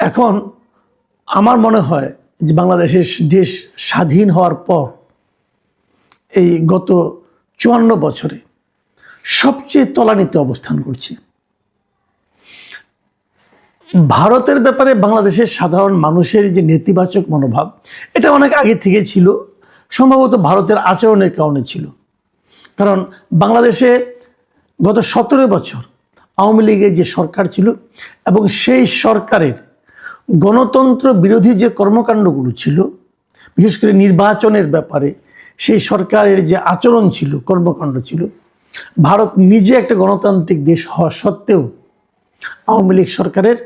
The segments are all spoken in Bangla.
এখন আমার মনে হয় যে বাংলাদেশের দেশ স্বাধীন হওয়ার পর এই গত চুয়ান্ন বছরে সবচেয়ে তলানিতে অবস্থান করছে। ভারতের ব্যাপারে বাংলাদেশের সাধারণ মানুষের যে নেতিবাচক মনোভাব, এটা অনেক আগে থেকে ছিল, সম্ভবত ভারতের আচরণের কারণে ছিল। কারণ বাংলাদেশে গত সতেরো বছর আওয়ামী লীগের যে সরকার ছিল এবং সেই সরকারের গণতন্ত্র বিরোধী যে কর্মকাণ্ডগুলো ছিল, বিশেষ করে নির্বাচনের ব্যাপারে, সেই সরকারের যে আচরণ ছিল, কর্মকাণ্ড ছিল, ভারত নিজে একটা গণতান্ত্রিক দেশ হওয়া সত্ত্বেও আওয়ামী লীগ সরকারের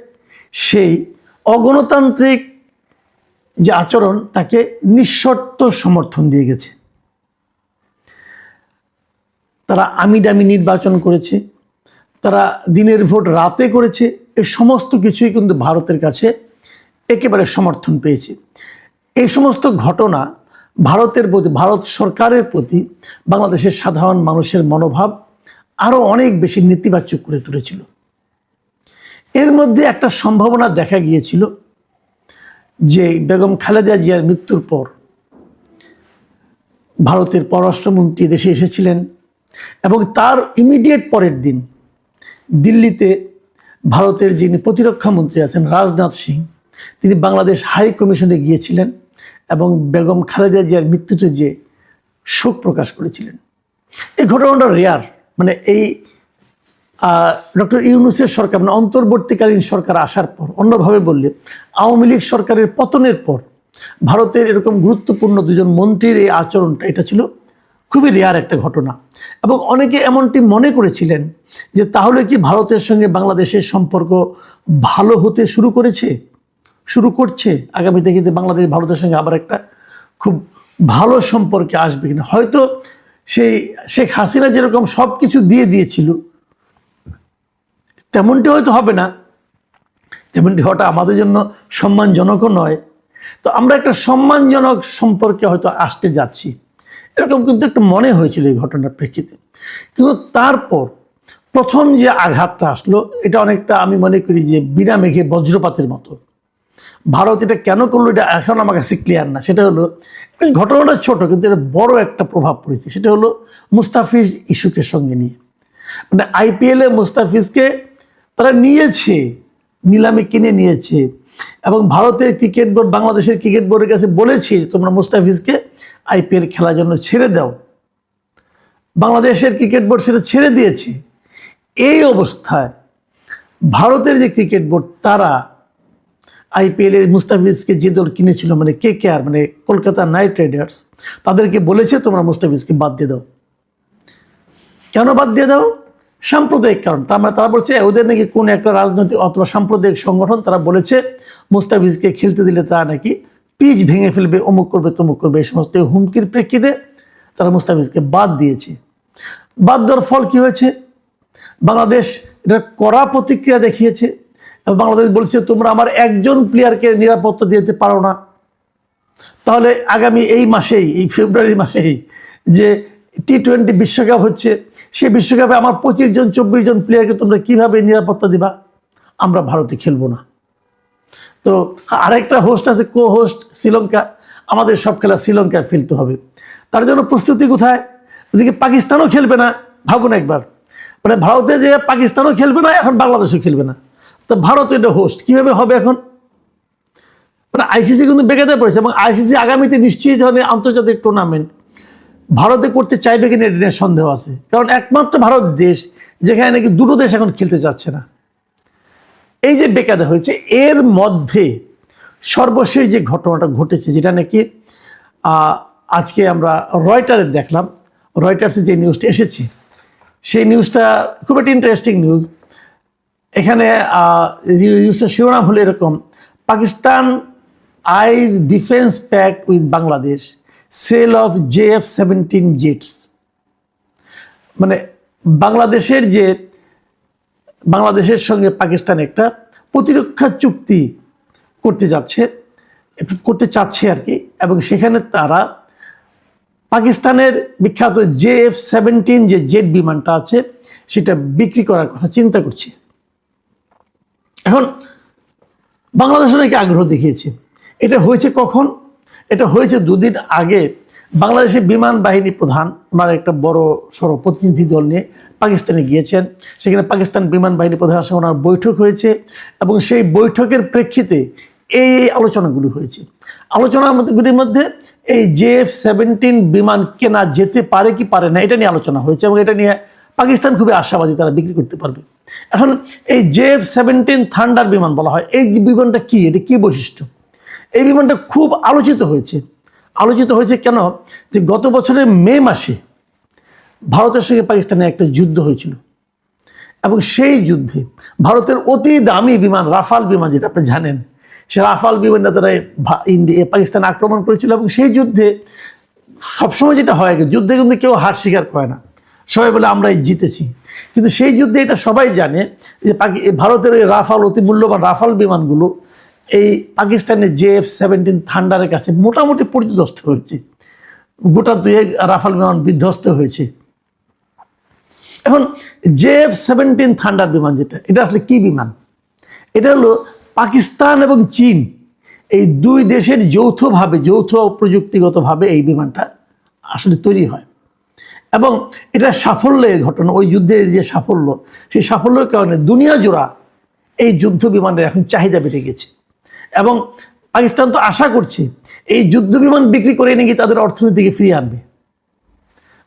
সেই অগণতান্ত্রিক যে আচরণ, তাকে নিঃশর্ত সমর্থন দিয়ে গেছে। তারা আমি ডামি নির্বাচন করেছে, তারা দিনের ভোট রাতে করেছে, এ সমস্ত কিছুই কিন্তু ভারতের কাছে একেবারে সমর্থন পেয়েছে। এই সমস্ত ঘটনা ভারতের প্রতি, ভারত সরকারের প্রতি বাংলাদেশের সাধারণ মানুষের মনোভাব আরও অনেক বেশি নেতিবাচক করে তুলেছিল। এর মধ্যে একটা সম্ভাবনা দেখা গিয়েছিল যে বেগম খালেদা জিয়ার মৃত্যুর পর ভারতের পররাষ্ট্রমন্ত্রী দেশে এসেছিলেন এবং তার ইমিডিয়েট পরের দিন দিল্লিতে ভারতের যিনি প্রতিরক্ষা মন্ত্রী আছেন রাজনাথ সিং তিনি বাংলাদেশ হাই কমিশনে গিয়েছিলেন এবং বেগম খালেদা জিয়ার মৃত্যুতে যে শোক প্রকাশ করেছিলেন। এই ঘটনাটা রেয়ার মানে এই ডক্টর ইউনুসের সরকার মানে অন্তর্বর্তীকালীন সরকার আসার পর, অন্যভাবে বললে, আওয়ামী লীগ সরকারের পতনের পর, ভারতের এরকম গুরুত্বপূর্ণ দুজন মন্ত্রীর এই আচরণটা, এটা ছিল খুবই রেয়ার একটা ঘটনা। এবং অনেকে এমনটি মনে করেছিলেন যে, তাহলে কি ভারতের সঙ্গে বাংলাদেশের সম্পর্ক ভালো হতে শুরু করেছে? শুরু করছে, আগামী দেখিতে বাংলাদেশ, ভারতের সঙ্গে আবার একটা খুব ভালো সম্পর্কে আসবে কিনা। হয়তো সেই শেখ হাসিনা যেরকম সব কিছু দিয়ে দিয়েছিল, তেমনটি হয়তো হবে না। তেমনটি হওয়াটা আমাদের জন্য সম্মানজনকও নয়। তো আমরা একটা সম্মানজনক সম্পর্কে হয়তো আসতে যাচ্ছি। এরকম কিন্তু একটা মনে হয়েছিল এই ঘটনার প্রেক্ষিতে। কিন্তু তারপর প্রথম যে আঘাতটা আসলো, এটা অনেকটা আমি মনে করি যে বিনা মেঘে বজ্রপাতের মতো। ভারত এটা কেন করল এটা এখন আমার কাছে ক্লিয়ার না। সেটা হলো ঘটনাটা ছোট, কিন্তু এটা বড় একটা প্রভাব পড়েছে। সেটা হলো মুস্তাফিজ ইস্যুকে সঙ্গে নিয়ে। মানে আইপিএলে মুস্তাফিজকে তারা নিয়েছে, নিলামে কিনে নিয়েছে, এবং ভারতের ক্রিকেট বোর্ড, বাংলাদেশের ক্রিকেট বোর্ডের কাছে বলেছে তোমরা মুস্তাফিজকে আইপিএল খেলার জন্য ছেড়ে দাও। বাংলাদেশের ক্রিকেট বোর্ড সেটা ছেড়ে দিয়েছে। এই অবস্থায় ভারতের যে ক্রিকেট বোর্ড, তারা আইপিএলের মুস্তাফিজকে যে দল কিনেছিল মানে কে কে আর মানে কলকাতা নাইট রাইডার্স, তাদেরকে বলেছে তোমরা মুস্তাফিজকে বাদ দিয়ে দাও। কেন বাদ দিয়ে দাও? সাম্প্রদায়িক কারণ। তার মানে তারা বলছে ওদের নাকি কোন একটা রাজনৈতিক অথবা সাম্প্রদায়িক সংগঠন, তারা বলেছে মুস্তাফিজকে খেলতে দিলে তারা নাকি পিচ ভেঙে ফেলবে, অমুক করবে, তমুক করবে, এই সমস্ত হুমকির প্রেক্ষিতে তারা মুস্তাফিজকে বাদ দিয়েছে। বাদ দেওয়ার ফল কি হয়েছে? বাংলাদেশ এটা কড়া প্রতিক্রিয়া দেখিয়েছে। বাংলাদেশ বলছে, তোমরা আমার একজন প্লেয়ারকে নিরাপত্তা দিতে পারো না। তাহলে আগামী এই মাসেই, এই ফেব্রুয়ারি মাসেই যে টি টোয়েন্টি বিশ্বকাপ হচ্ছে, সেই বিশ্বকাপে আমার পঁচিশ জন, চব্বিশ জন প্লেয়ারকে তোমরা কীভাবে নিরাপত্তা দিবা? আমরা ভারতে খেলব না। তো আরেকটা হোস্ট আছে কো হোস্ট শ্রীলঙ্কা। আমাদের সব খেলা শ্রীলঙ্কায় ফেলতে হবে। তার জন্য প্রস্তুতি কোথায়? এদিকে পাকিস্তানও খেলবে না, ভাবুন একবার। মানে ভারতে যে পাকিস্তানও খেলবে না, এখন বাংলাদেশও খেলবে না। তো ভারত এটা হোস্ট কীভাবে হবে এখন? মানে আইসিসি কিন্তু বেকাতে পড়েছে এবং আইসিসি আগামীতে নিশ্চয়ই ধরনের আন্তর্জাতিক টুর্নামেন্ট ভারতে করতে চাইবে কিনা এটা নিয়ে সন্দেহ আছে। কারণ একমাত্র ভারত দেশ যেখানে নাকি দুটো দেশ এখন খেলতে চাচ্ছে না। এই যে বেকাদা হয়েছে, এর মধ্যে সর্বশেষ যে ঘটনাটা ঘটেছে, যেটা নাকি আজকে আমরা রয়টারে দেখলাম। রয়টার্সে যে নিউজটা এসেছে, সেই নিউজটা খুব একটা ইন্টারেস্টিং নিউজ এখানে শিরোনাম হলো এরকম, Pakistan eyes defence pact with Bangladesh, sale of J F seventeen jets. মানে বাংলাদেশের যে, বাংলাদেশের সঙ্গে পাকিস্তান একটা প্রতিরক্ষা চুক্তি করতে যাচ্ছে করতে চাচ্ছে আর কি, এবং সেখানে তারা পাকিস্তানের বিখ্যাত জে এফ সেভেন্টিন যে জেট বিমানটা আছে, সেটা বিক্রি করার কথা চিন্তা করছে। এখন বাংলাদেশ অনেকে আগ্রহ দেখিয়েছে। এটা হয়েছে কখন? এটা হয়েছে দুদিন আগে বাংলাদেশের বিমান বাহিনী প্রধান, ওনার একটা বড় সড়ো প্রতিনিধি দল নিয়ে পাকিস্তানে গিয়েছেন। সেখানে পাকিস্তান বিমান বাহিনী প্রধানের সঙ্গে ওনার বৈঠক হয়েছে এবং সেই বৈঠকের প্রেক্ষিতে এই আলোচনাগুলি হয়েছে। আলোচনার মধ্যেগুলির মধ্যে এই জেএফ সেভেন্টিন বিমান কেনা যেতে পারে কি পারে না, এটা নিয়ে আলোচনা হয়েছে এবং এটা নিয়ে পাকিস্তান খুবই আশাবাদী তারা বিক্রি করতে পারবে। এখন এই জেএফ সেভেন্টিন থান্ডার বিমান বলা হয়, এই বিমানটা কি, এটা কি বৈশিষ্ট্য? এই বিমানটা খুব আলোচিত হয়েছে। আলোচিত হয়েছে কেন? যে গত বছরের মে মাসে ভারতের সঙ্গে পাকিস্তানের একটা যুদ্ধ হয়েছিল। এবং সেই যুদ্ধে ভারতের অতি দামি বিমান, রাফাল বিমান, যেটা আপনি জানেন, সে রাফাল বিমানটা তারা ইন্ডিয়া পাকিস্তান আক্রমণ করেছিল এবং সেই যুদ্ধে সবসময় যেটা হয়, যুদ্ধে কিন্তু কেউ হার স্বীকার করে না। সবাই বলে, আমরাই জিতেছি। কিন্তু সেই যুদ্ধে এটা সবাই জানে যে পাকি ভারতের ওই রাফাল, অতি মূল্যবান রাফাল বিমানগুলো এই পাকিস্তানের জে এফ সেভেন্টিন থান্ডারের কাছে মোটামুটি পরিদস্ত হয়েছে। গোটা দুয়েক রাফাল বিমান বিধ্বস্ত হয়েছে। এখন জে এফ সেভেন্টিন থান্ডার বিমান যেটা, এটা আসলে কি বিমান? এটা হলো পাকিস্তান এবং চীন এই দুই দেশের যৌথভাবে, যৌথ প্রযুক্তিগতভাবে এই বিমানটা আসলে তৈরি হয়। এবং এটা সাফল্যের ঘটনা, ওই যুদ্ধের যে সাফল্য, সেই সাফল্যের কারণে দুনিয়া জোড়া এই যুদ্ধ বিমানের এখন চাহিদা বেড়ে গেছে। এবং পাকিস্তান তো আশা করছে এই যুদ্ধ বিমান বিক্রি করে নাকি তাদের অর্থনীতিকে ফিরিয়ে আনবে।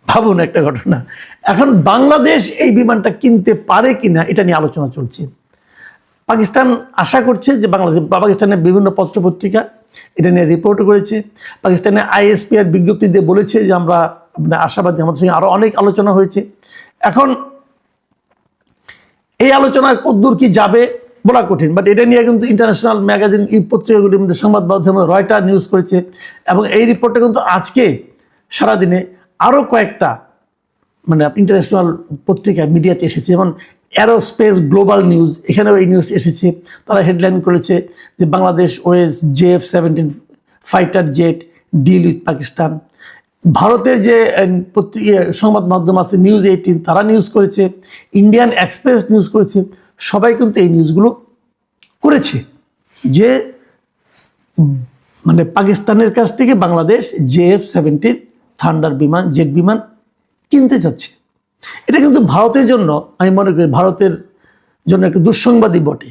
ভাবুন একটা ঘটনা, এখন বাংলাদেশ এই বিমানটা কিনতে পারে কিনা এটা নিয়ে আলোচনা চলছে। পাকিস্তান আশা করছে যে বাংলাদেশ, পাকিস্তানের বিভিন্ন পত্রপত্রিকা এটা নিয়ে রিপোর্ট করেছে। পাকিস্তানের আইএসপিআর বিজ্ঞপ্তি দিয়ে বলেছে যে আমরা মানে আশাবাদী। আমাদের সঙ্গে আরও অনেক আলোচনা হয়েছে। এখন এই আলোচনায় কদ্দূর কি যাবে বলা কঠিন বাট এটা নিয়ে কিন্তু ইন্টারন্যাশনাল ম্যাগাজিন এই পত্রিকাগুলির মধ্যে সংবাদ মাধ্যমে রয়টার নিউজ করেছে এবং এই রিপোর্টটা কিন্তু আজকে সারাদিনে আরও কয়েকটা মানে ইন্টারন্যাশনাল পত্রিকা মিডিয়াতে এসেছে। যেমন অ্যারোস্পেস গ্লোবাল নিউজ এখানেও এই নিউজ এসেছে। তারা হেডলাইন করেছে যে Bangladesh weighs JF seventeen fighter jet deal with Pakistan ভারতের যে পত্রিকা সংবাদ মাধ্যম আছে নিউজ এইটিন তারা নিউজ করেছে ইন্ডিয়ান এক্সপ্রেস নিউজ করেছে, সবাই কিন্তু এই নিউজগুলো করেছে। যে মানে পাকিস্তানের কাছ থেকে বাংলাদেশ জেএফ সেভেন্টিন থান্ডার বিমান জেট বিমান কিনতে যাচ্ছে। এটা কিন্তু ভারতের জন্য, আমি মনে করি ভারতের জন্য একটা দুঃসংবাদই বটে।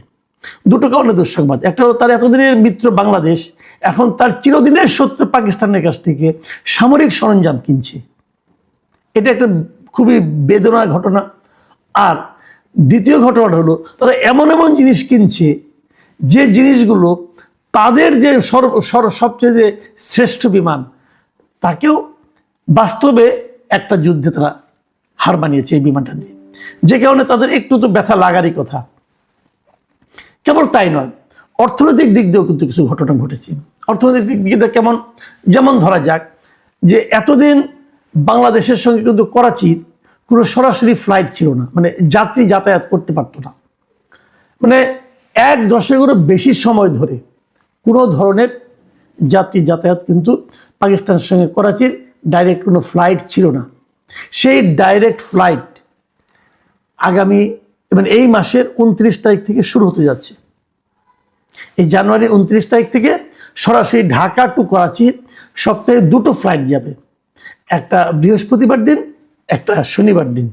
দুটো কারণে দুঃসংবাদ। একটা হলো তার এতদিনের মিত্র বাংলাদেশ এখন তার চিরদিনের শত্রু পাকিস্তানের কাছ থেকে সামরিক সরঞ্জাম কিনছে। এটা একটা খুবই বেদনার ঘটনা। আর দ্বিতীয় ঘটনাটা হলো, তারা এমন এমন জিনিস কিনছে যে জিনিসগুলো তাদের যে সবচেয়ে যে শ্রেষ্ঠ বিমান, তাকেও বাস্তবে একটা যুদ্ধে তারা হার মানিয়েছে এই বিমানটা দিয়ে। যে কারণে তাদের একটু তো ব্যথা লাগারই কথা। কেবল তাই নয় অর্থনৈতিক দিক দিয়েও কিন্তু কিছু ঘটনা ঘটেছে। অর্থনৈতিক দিক দিয়ে কেমন, যেমন ধরা যাক যে এতদিন বাংলাদেশের সঙ্গে কিন্তু করাচির কোনো সরাসরি ফ্লাইট ছিল না মানে যাত্রী যাতায়াত করতে পারতো না। মানে এক দশকেরও বেশি সময় ধরে কোনো ধরনের যাত্রী যাতায়াত কিন্তু পাকিস্তানের সঙ্গে করাচির ডাইরেক্ট কোনো ফ্লাইট ছিল না। সেই ডাইরেক্ট ফ্লাইট আগামী মানে এই মাসের উনত্রিশ তারিখ থেকে শুরু হতে যাচ্ছে। এই জানুয়ারি উনত্রিশ তারিখ থেকে সরাসরি ঢাকা টু করাচির সপ্তাহে দুটো ফ্লাইট যাবে। একটা বৃহস্পতিবার দিন, একটা শনিবার দিন।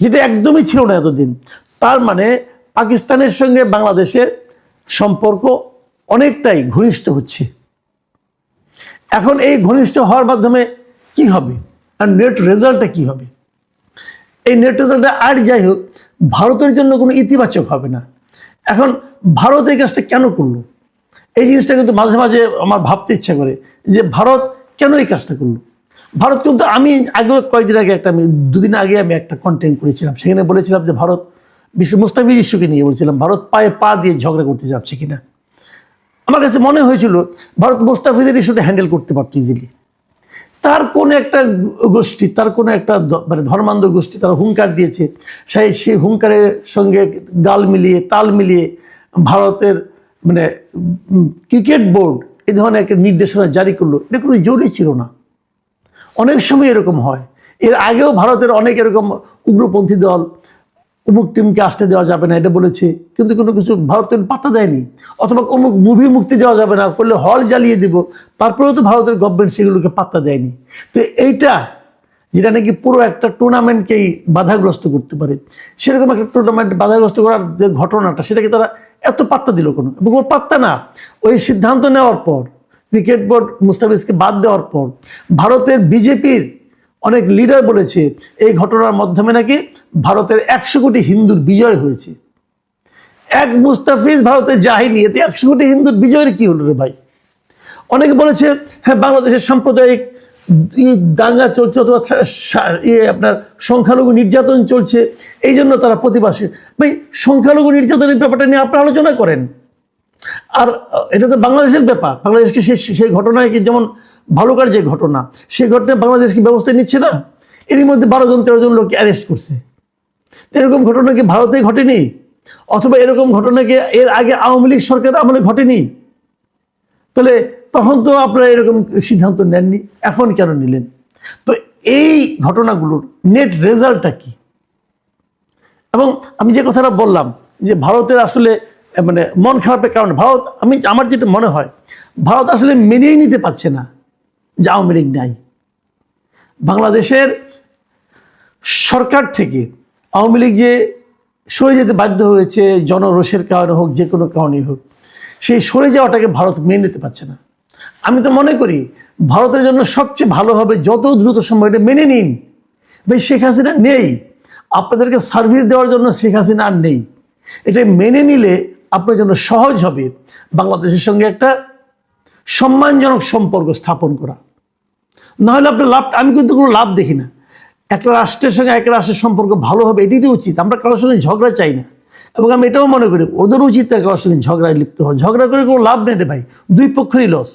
যেটা একদমই ছিল না এতদিন। তার মানে পাকিস্তানের সঙ্গে বাংলাদেশের সম্পর্ক অনেকটাই ঘনিষ্ঠ হচ্ছে। এখন এই ঘনিষ্ঠ হওয়ার মাধ্যমে কি হবে? আর নেট রেজাল্টটা কি হবে? এই নেট রেজাল্টটা আর যাই হোক, ভারতের জন্য কোনো ইতিবাচক হবে না। এখন ভারত এই কাজটা কেন করল? এই জিনিসটা কিন্তু মাঝে মাঝে আমার ভাবতে ইচ্ছা করে যে ভারত কেন এই কাজটা করল? ভারত কিন্তু আমি আগে কয়েকদিন আগে একটা আমি, দুদিন আগে আমি একটা কন্টেন্ট করেছিলাম, সেখানে বলেছিলাম যে ভারত বিশ্ব মুস্তাফিজ ইস্যুকে নিয়ে বলেছিলাম, ভারত পায়ে পা দিয়ে ঝগড়া করতে যাচ্ছে কিনা। আমার কাছে মনে হয়েছিল, ভারত মুস্তাফিজের ইস্যুটা হ্যান্ডেল করতে পারতো ইজিলি কোন একটা গোষ্ঠী, তার কোনো একটা মানে ধর্মান্ধ গোষ্ঠী তারা হুঙ্কার দিয়েছে। সেই সেই হুঙ্কারের সঙ্গে গাল মিলিয়ে, তাল মিলিয়ে ভারতের মানে ক্রিকেট বোর্ড এ ধরনের একটা নির্দেশনা জারি করল। এটা কোনো জরুরি ছিল না। অনেক সময় এরকম হয়। এর আগেও ভারতের অনেক এরকম উগ্রপন্থী দল অমুক টিমকে আসতে দেওয়া যাবে না, এটা বলেছে। কিন্তু কোনো কিছু ভারতের পাত্তা দেয়নি। অথবা অমুক মুভি মুক্তি দেওয়া যাবে না, করলে হল জ্বালিয়ে দিব। তারপরেও তো ভারতের গভর্নমেন্ট সেগুলোকে পাত্তা দেয়নি। তো এইটা, যেটা নাকি পুরো একটা টুর্নামেন্টকেই বাধাগ্রস্ত করতে পারে। সেরকম একটা টুর্নামেন্ট বাধাগ্রস্ত করার যে ঘটনাটা, সেটাকে তারা এত পাত্তা দিল কোনো? এবং পাত্তা না, ওই সিদ্ধান্ত নেওয়ার পর ক্রিকেট বোর্ড মুস্তাফিজকে বাদ দেওয়ার পর, ভারতের বিজেপির অনেক লিডার বলেছে, এই ঘটনার মাধ্যমে নাকি ভারতের একশো কোটি হিন্দুর বিজয় হয়েছে। এক মুস্তাফিজ ভারতে যায়নি এতে একশো কোটি হিন্দুর বিজয়ের কি হলো রে ভাই? অনেকে বলেছে হ্যাঁ বাংলাদেশের সাম্প্রদায়িক দাঙ্গা চলছে অথবা ইয়ে আপনার সংখ্যালঘু নির্যাতন চলছে, এই জন্য তারা প্রতিবাসী। ভাই, সংখ্যালঘু নির্যাতনের ব্যাপারটা নিয়ে আপনারা আলোচনা করেন। আর এটা তো বাংলাদেশের ব্যাপার। বাংলাদেশকে সেই সেই ঘটনায় কি যেমন ভালুকার যে ঘটনা সেই ঘটনায় বাংলাদেশ কি ব্যবস্থা নিচ্ছে না? এরই মধ্যে বারো জন, তেরো জন লোককে অ্যারেস্ট করছে। এরকম ঘটনা কি ভারতে ঘটেনি? অথবা এরকম ঘটনাকে এর আগে আওয়ামী লীগ সরকার আমলে ঘটেনি? তাহলে তখন তো আপনারা এরকম সিদ্ধান্ত নেননি, এখন কেন নিলেন? তো এই ঘটনাগুলোর নেট রেজাল্টটা কি? এবং আমি যে কথাটা বললাম, যে ভারতের আসলে মানে মন খারাপের কারণে, ভারত, আমি, আমার যেটা মনে হয়, ভারত আসলে মেনেই নিতে পারছে না। যে আওয়ামী লীগ নাই। বাংলাদেশের সরকার থেকে আওয়ামী লীগ যে সরে যেতে বাধ্য হয়েছে, জনরোষের কারণে হোক, যে কোনো কারণেই হোক, সেই সরে যাওয়াটাকে ভারত মেনে নিতে পারছে না। আমি তো মনে করি ভারতের জন্য সবচেয়ে ভালো হবে যত দ্রুত সম্ভব এটা মেনে নিন। ভাই, শেখ হাসিনা নেই। আপনাদেরকে সার্ভিস দেওয়ার জন্য শেখ হাসিনা আর নেই। এটা মেনে নিলে আপনার জন্য সহজ হবে বাংলাদেশের সঙ্গে একটা সম্মানজনক সম্পর্ক স্থাপন করা। নাহলে আপনার লাভ আমি কিন্তু কোনো লাভ দেখি না। একটা রাষ্ট্রের সঙ্গে এক রাষ্ট্রের সম্পর্ক ভালো হবে এটাই তো উচিত। আমরা কারোর সঙ্গে ঝগড়া চাই না। এবং আমি এটাও মনে করি, ওদের উচিত তার কারোর সঙ্গে ঝগড়ায় লিপ্ত হয় ঝগড়া করে কোনো লাভ নেই রে ভাই। দুই পক্ষেরই লস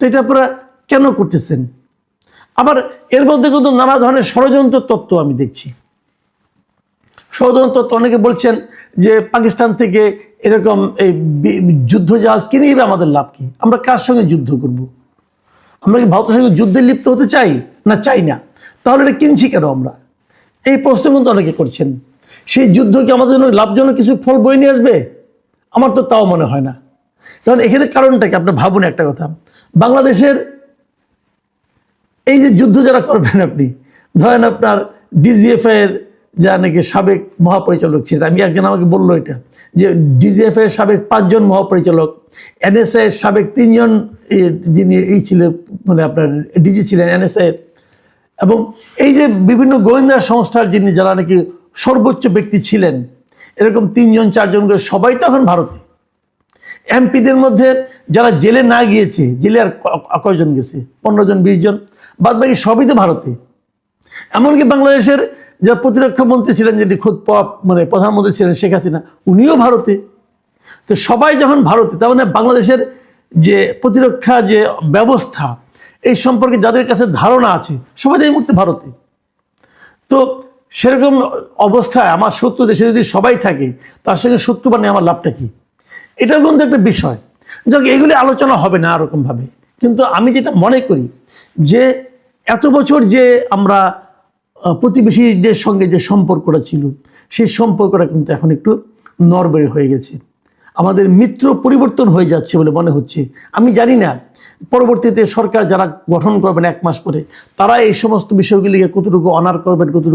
তো এটা আপনারা কেন করতেছেন? আবার এর মধ্যে কিন্তু নানা ধরনের ষড়যন্ত্র তত্ত্ব আমি দেখছি। ষড়যন্ত্র তত্ত্ব অনেকে বলছেন যে পাকিস্তান থেকে এরকম এই যুদ্ধ জাহাজ কিনে আমাদের লাভ কি? আমরা কার সঙ্গে যুদ্ধ করব। আমরা কি ভারতের সঙ্গে যুদ্ধে লিপ্ত হতে চাই? না চাই না। তাহলে এটা কিনছি কেন আমরা? এই প্রশ্ন কিন্তু অনেকে করছেন। সেই যুদ্ধ কি আমাদের জন্য লাভজনক কিছু ফল বয়ে নিয়ে আসবে? আমার তো তাও মনে হয় না। কারণ এখানে কারণটা কি? আপনি ভাবুন একটা কথা। বাংলাদেশের এই যে যুদ্ধ যারা করবেন আপনি, ধরেন আপনার ডিজিএফ এর যা নাকি সাবেক মহাপরিচালক ছিলেন, আমি একজন আমাকে বলল এটা, যে ডিজিএফ এর সাবেক পাঁচজন মহাপরিচালক এনএসএ এর সাবেক তিনজন যিনি এই ছিলেন মানে আপনার ডিজি ছিলেন এনএসএ এবং এই যে বিভিন্ন গোয়েন্দা সংস্থার যিনি যারা নাকি সর্বোচ্চ ব্যক্তি ছিলেন, এরকম তিনজন চারজন করে সবাই তো এখন ভারতে এমপিদের মধ্যে যারা জেলে না গিয়েছে, জেলে আর কয়জন গেছে? পনেরো জন, বিশ জন বাদ বাকি সবই তো ভারতে এমনকি বাংলাদেশের যারা প্রতিরক্ষা মন্ত্রী ছিলেন, যিনি খুদ মানে প্রধানমন্ত্রী ছিলেন শেখ হাসিনা, উনিও ভারতে। তো সবাই যখন ভারতে, তার মানে বাংলাদেশের যে প্রতিরক্ষা যে ব্যবস্থা, এই সম্পর্কে যাদের কাছে ধারণা আছে, সবাই এই মুহূর্তে ভারতে। তো সেরকম অবস্থায় আমার শত্রু দেশে যদি সবাই থাকে, তার সঙ্গে শত্রু মানে আমার লাভটা কি? এটাও কিন্তু একটা বিষয়। যাক, এগুলি আলোচনা হবে না এরকমভাবে। কিন্তু আমি যেটা মনে করি, যে এত বছর যে আমরা প্রতিবেশীদের সঙ্গে যে সম্পর্কটা ছিল, সেই সম্পর্কটা কিন্তু এখন একটু নরবরে হয়ে গেছে। আমাদের মিত্র পরিবর্তন হয়ে যাচ্ছে বলে মনে হচ্ছে। আমি জানি না, পরবর্তীতে সরকার যারা গঠন করবেন এক মাস পরে, তারা এই সমস্ত বিষয়গুলিকে কতটুকু অনার করবেন, কতটুকু